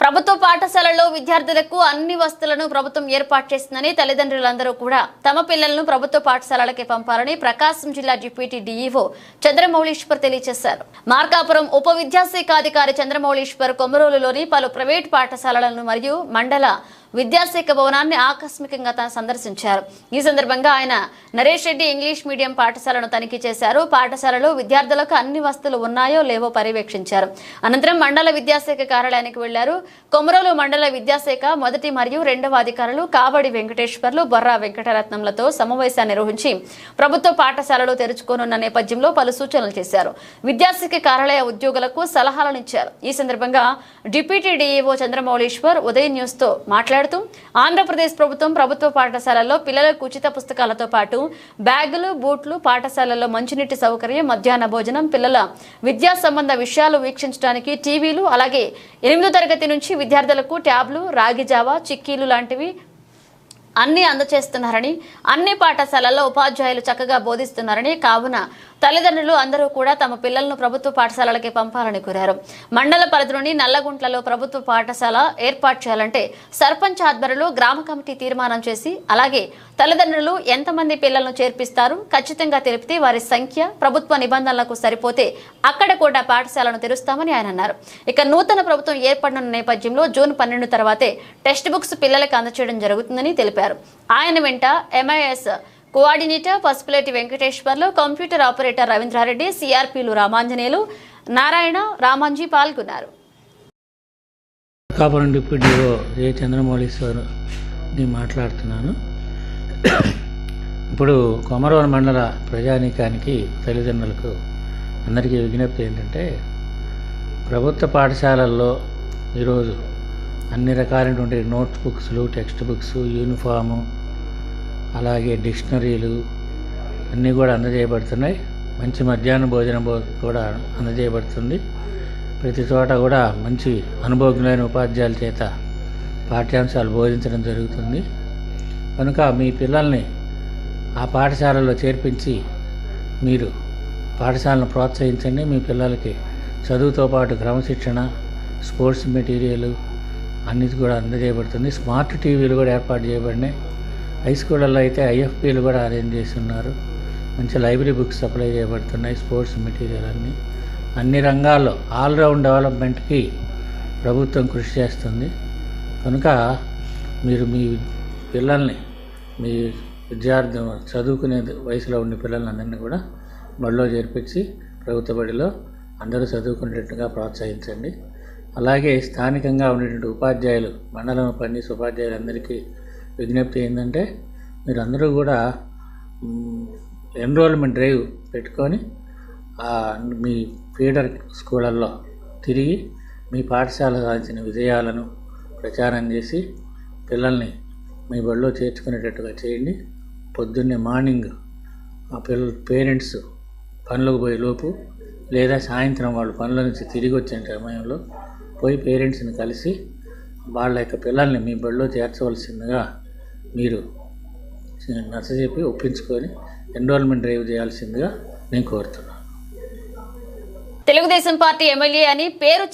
ప్రభుత్వ పాఠశాలలో విద్యార్థులకు అన్ని వస్తువులను ప్రభుత్వం ఏర్పాటు చేసిందని తల్లిదండ్రులందరూ కూడా తమ పిల్లలను ప్రభుత్వ పాఠశాలలకే పంపాలని ప్రకాశం జిల్లా డిప్యూటీ డీఈఓ చంద్రమౌళీశ్వర్ తెలియజేశారు. మార్కాపురం ఉప విద్యాశాఖ అధికారి చంద్రమౌళీశ్వర్ కొమరోలులోని పలు ప్రైవేట్ పాఠశాలలను మరియు మండల విద్యాశాఖ భవనాన్ని ఆకస్మికంగా తాను సందర్శించారు. ఈ సందర్భంగా ఆయన నరేష్ రెడ్డి ఇంగ్లీష్ మీడియం పాఠశాలను తనిఖీ చేశారు. పాఠశాలలో విద్యార్థులకు అన్ని వస్తువులు ఉన్నాయో లేవో పర్యవేక్షించారు. అనంతరం మండల విద్యాశాఖ కార్యాలయానికి వెళ్ళారు. కొమరోలు మండల విద్యాశాఖ మొదటి మరియు రెండవ అధికారులు కావడి వెంకటేశ్వర్లు బొర్రా వెంకటరత్నంలతో సమావేశాన్ని నిర్వహించి ప్రభుత్వ పాఠశాలలు తెరుచుకోనున్న నేపథ్యంలో పలు సూచనలు చేశారు. విద్యాశాఖ కార్యాలయ ఉద్యోగులకు సలహాలను ఇచ్చారు. ఈ సందర్భంగా డిప్యూటీ డీఈఓ చంద్రమౌళీశ్వర్ ఉదయ్ న్యూస్తో మాట్లాడుతూ ఆంధ్రప్రదేశ్ ప్రభుత్వం ప్రభుత్వ పాఠశాలల్లో పిల్లలకు ఉచిత పుస్తకాలతో పాటు బ్యాగులు బూట్లు పాఠశాలల్లో మంచినీటి సౌకర్యం మధ్యాహ్న భోజనం పిల్లల విద్యా సంబంధ విషయాలు వీక్షించడానికి టీవీలు అలాగే ఎనిమిదో తరగతి నుంచి విద్యార్థులకు ట్యాబ్లు రాగి జావా చిక్కీలు లాంటివి అన్నీ అందచేస్తున్నారని అన్ని పాఠశాలల్లో ఉపాధ్యాయులు చక్కగా బోధిస్తున్నారని కావున తల్లిదండ్రులు అందరూ కూడా తమ పిల్లలను ప్రభుత్వ పాఠశాలలకి పంపాలని కోరారు. మండల పరిధిలోని నల్లగుంట్లలో ప్రభుత్వ పాఠశాల ఏర్పాటు చేయాలంటే సర్పంచ్ ఆధ్వర్యంలో గ్రామ కమిటీ తీర్మానం చేసి అలాగే తల్లిదండ్రులు ఎంతమంది పిల్లలను చేర్పిస్తారు ఖచ్చితంగా తెలిపితే వారి సంఖ్య ప్రభుత్వ నిబంధనలకు సరిపోతే అక్కడ కూడా పాఠశాలను తెరుస్తామని ఆయన అన్నారు. ఇక నూతన ప్రభుత్వం ఏర్పడిన నేపథ్యంలో జూన్ పన్నెండు తర్వాతే టెక్స్ట్ బుక్స్ పిల్లలకు అందచేయడం జరుగుతుందని తెలిపారు. ఆయన వెంట MIS coordinator Pasupuleti Venkateswarlu computer operator Ravindra Reddy సిఆర్పీలు Ramanjaneyulu Narayana Ramanji పాల్గొన్నారు. కాపురం డిప్యూటీఓ ఏ చంద్రమౌళీశ్వర్ మాట్లాడుతున్నాను. ఇప్పుడు కొమరవరం మండల ప్రజానీకానికి తల్లిదండ్రులకు అందరికీ విజ్ఞప్తి ఏంటంటే ప్రభుత్వ పాఠశాలల్లో ఈరోజు అన్ని రకాలైనటువంటి నోట్ బుక్స్లు టెక్స్ట్ బుక్స్ యూనిఫాము అలాగే డిక్షనరీలు అన్నీ కూడా అందజేయబడుతున్నాయి. మంచి మధ్యాహ్న భోజనం కూడా అందజేయబడుతుంది. ప్రతి చోట కూడా మంచి అనుభవజ్ఞులైన ఉపాధ్యాయుల చేత పాఠ్యాంశాలు బోధించడం జరుగుతుంది. కనుక మీ పిల్లల్ని ఆ పాఠశాలలో చేర్పించి మీరు పాఠశాలను ప్రోత్సహించండి. మీ పిల్లలకి చదువుతో పాటు క్రమశిక్షణ స్పోర్ట్స్ మెటీరియల్ అన్నిటి కూడా అందజేయబడుతుంది. స్మార్ట్ టీవీలు కూడా ఏర్పాటు చేయబడినాయి. హై స్కూళ్ళల్లో అయితే ఐఎఫ్పీలు కూడా అరేంజ్ చేసి ఉన్నారు మంచి లైబ్రరీ బుక్స్ సప్లై చేయబడుతున్నాయి స్పోర్ట్స్ మెటీరియల్ అన్నీ. అన్ని రంగాల్లో ఆల్రౌండ్ డెవలప్మెంట్కి ప్రభుత్వం కృషి చేస్తుంది. కనుక మీరు మీ పిల్లల్ని మీ విద్యార్థి చదువుకునే వయసులో ఉండే పిల్లలందరినీ కూడా బడిలో చేర్పించి ప్రభుత్వ బడిలో అందరూ చదువుకునేటట్టుగా ప్రోత్సహించండి. అలాగే స్థానికంగా ఉండేటువంటి ఉపాధ్యాయులు మండలం పనిచేసే ఉపాధ్యాయులందరికీ విజ్ఞప్తి ఏంటంటే మీరందరూ కూడా ఎన్రోల్మెంట్ డ్రైవ్ పెట్టుకొని మీ ఫీడర్ స్కూళ్ళల్లో తిరిగి మీ పాఠశాల సాధించిన విజయాలను ప్రచారం చేసి పిల్లల్ని మీ బడిలో చేర్చుకునేటట్టుగా చేయండి. పొద్దున్నే మార్నింగ్ ఆ పిల్లల పేరెంట్స్ పనులకు పోయే లోపు లేదా సాయంత్రం వాళ్ళు పనుల నుంచి తిరిగి వచ్చిన సమయంలో పోయి పేరెంట్స్ని కలిసి వాళ్ళ యొక్క పిల్లల్ని మీ బడిలో చేర్చవలసిందిగా మీరు నచ్చజెప్పి ఒప్పించుకొని ఎన్రోల్మెంట్ డ్రైవ్ చేయాల్సిందిగా నేను కోరుతున్నాను. తెలుగుదేశం పార్టీ ఎమ్మెల్యే అని పేరు